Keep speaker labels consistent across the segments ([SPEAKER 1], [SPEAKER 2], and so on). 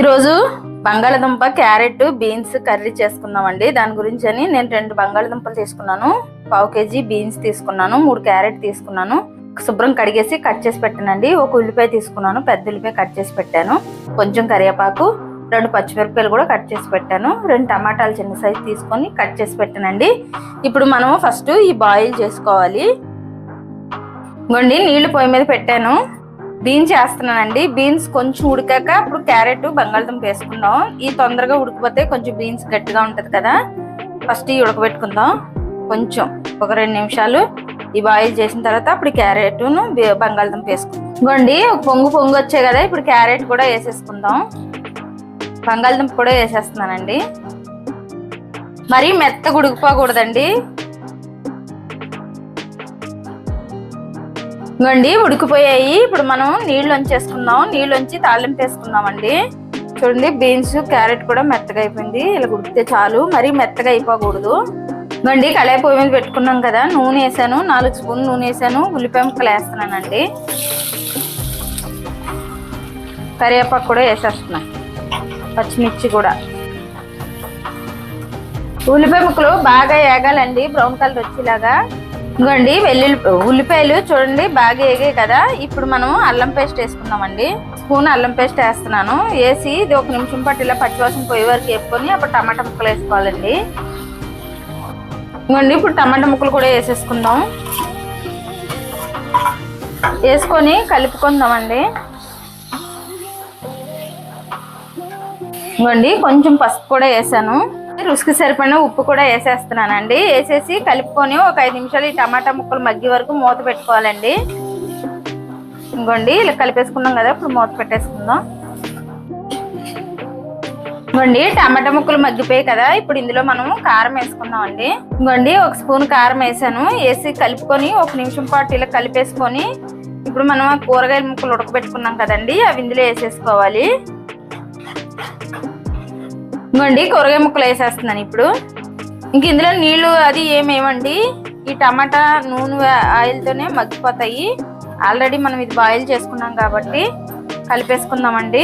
[SPEAKER 1] ఈరోజు బంగాళదుంప carrot beans curry చేసుకుందామండి దాని గురించి అని నేను రెండు బంగాళదుంపలు తీసుకున్నాను. పావు కేజీ బీన్స్ తీసుకున్నాను మూడు క్యారెట్ తీసుకున్నాను. శుభ్రం కడిగేసి కట్ చేసి పెట్టానండి. ఒక ఉల్లిపాయ తీసుకున్నాను పెద్ద ఉల్లిపాయ కట్ చేసి పెట్టాను. కొంచెం కరివేపాకు రెండు పచ్చిమిరపకాయలు కూడా కట్ చేసి పెట్టాను. రెండు టమాటాలు చిన్న సైజు తీసుకొని కట్ చేసి పెట్టానండి. ఇప్పుడు మనము ఫస్ట్ ఈ బాయిల్ చేసుకోవాలి. ఇంకోండి నీళ్ళు పొయ్యి మీద పెట్టాను. బీన్స్ చేస్తున్నానండి. బీన్స్ కొంచెం ఉడికాక ఇప్పుడు క్యారెట్ బంగాళదుంప వేసుకుందాం. ఈ తొందరగా ఉడికిపోతే కొంచెం బీన్స్ గట్టిగా ఉంటది కదా. ఫస్ట్ ఈ ఉడకబెట్టుకుందాం. కొంచెం ఒక రెండు నిమిషాలు ఈ బాయిల్ చేసిన తర్వాత అప్పుడు క్యారెట్ బంగాళదుంప వేసుకుందాం. ఇంకోండి ఒక పొంగు పొంగు వచ్చాయి కదా. ఇప్పుడు క్యారెట్ కూడా వేసేసుకుందాం. బంగాళదుంప కూడా వేసేస్తున్నానండి. మరీ మెత్తగా ఉడికిపోకూడదండి. ఇంకోండి ఉడికిపోయాయి. ఇప్పుడు మనం నీళ్ళు వంచేసుకుందాం. నీళ్ళు వంచి తాళింపు వేసుకుందామండి. చూడండి బీన్స్ క్యారెట్ కూడా మెత్తగా అయిపోయింది. ఇలా ఉడికితే చాలు. మరీ మెత్తగా అయిపోకూడదు. ఇంకోండి కళాయి పొయ్యి మీద పెట్టుకున్నాం కదా నూనె వేసాను. నాలుగు స్పూన్ నూనె వేసాను. ఉల్లిపాయ ముక్కలు వేస్తున్నానండి. కరివేపాకు కూడా వేసేస్తున్నా. పచ్చిమిర్చి కూడా. ఉల్లిపాయ ముక్కలు బాగా వేగాలండి బ్రౌన్ కలర్ వచ్చేలాగా. ఇంకోండి వెల్లుల్లి ఉల్లిపాయలు చూడండి బాగా వేగాయి కదా. ఇప్పుడు మనం అల్లం పేస్ట్ వేసుకుందామండి. స్పూన్ అల్లం పేస్ట్ వేస్తున్నాను. వేసి ఇది ఒక నిమిషం పాటు ఇలా పచ్చివాసన పోయే వరకు వేసుకొని అప్పుడు టమాటా ముక్కలు వేసుకోవాలండి. ఇంకోండి ఇప్పుడు టమాటా ముక్కలు కూడా వేసేసుకుందాం. వేసుకొని కలుపుకుందామండి. ఇంకోండి కొంచెం పసుపు కూడా వేసాను. రుచికి సరిపడిన ఉప్పు కూడా వేసేస్తున్నానండి. వేసేసి కలుపుకొని ఒక ఐదు నిమిషాలు ఈ టమాటా ముక్కలు మగ్గి వరకు మూత పెట్టుకోవాలండి. ఇంకోండి ఇలా కలిపేసుకున్నాం కదా ఇప్పుడు మూత పెట్టేసుకుందాం. ఇంకోండి టమాటా ముక్కలు మగ్గిపోయాయి కదా ఇప్పుడు ఇందులో మనం కారం వేసుకుందాం అండి ఇంకోండి ఒక స్పూన్ కారం వేసాను. వేసి కలుపుకొని ఒక నిమిషం పాటు ఇలా కలిపేసుకొని ఇప్పుడు మనం కూరగాయల ముక్కలు ఉడకబెట్టుకున్నాం కదండి అవి ఇందులో వేసేసుకోవాలి. ఇంకోండి కూరగాయ ముక్కలు వేసేస్తున్నాను ఇప్పుడు. ఇంక ఇందులో నీళ్ళు అది ఏమేమండి ఈ టమాటా నూనె ఆయిల్తోనే మగ్గిపోతాయి. ఆల్రెడీ మనం ఇది బాయిల్ చేసుకున్నాం కాబట్టి కలిపేసుకుందామండి.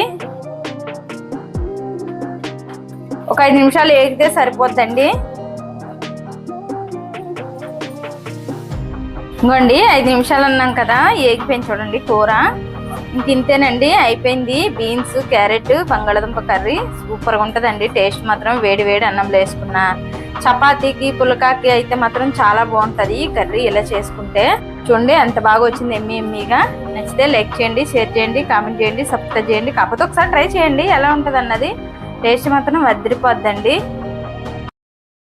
[SPEAKER 1] ఒక ఐదు నిమిషాలు వేగితే సరిపోద్దండి. ఇంకోండి ఐదు నిమిషాలు అన్నాం కదా ఏగిపోయింది చూడండి కూర. ఇంతేనండి అయిపోయింది. బీన్స్ క్యారెట్ బంగాళదుంప కర్రీ. సూపర్గా ఉంటుందండి. టేస్ట్ మాత్రం వేడి వేడి అన్నంలో వేసుకున్న చపాతీకి పులకాకి అయితే మాత్రం చాలా బాగుంటుంది. ఈ కర్రీ ఇలా చేసుకుంటే చూడండి ఎంత బాగా వచ్చింది ఎమ్మి ఎమ్మిగా. నచ్చితే లైక్ చేయండి షేర్ చేయండి కామెంట్ చేయండి సబ్స్క్రైబ్ చేయండి. కాకపోతే ఒకసారి ట్రై చేయండి ఎలా ఉంటుంది అన్నది టేస్ట్ మాత్రం వదిలిపోద్దండి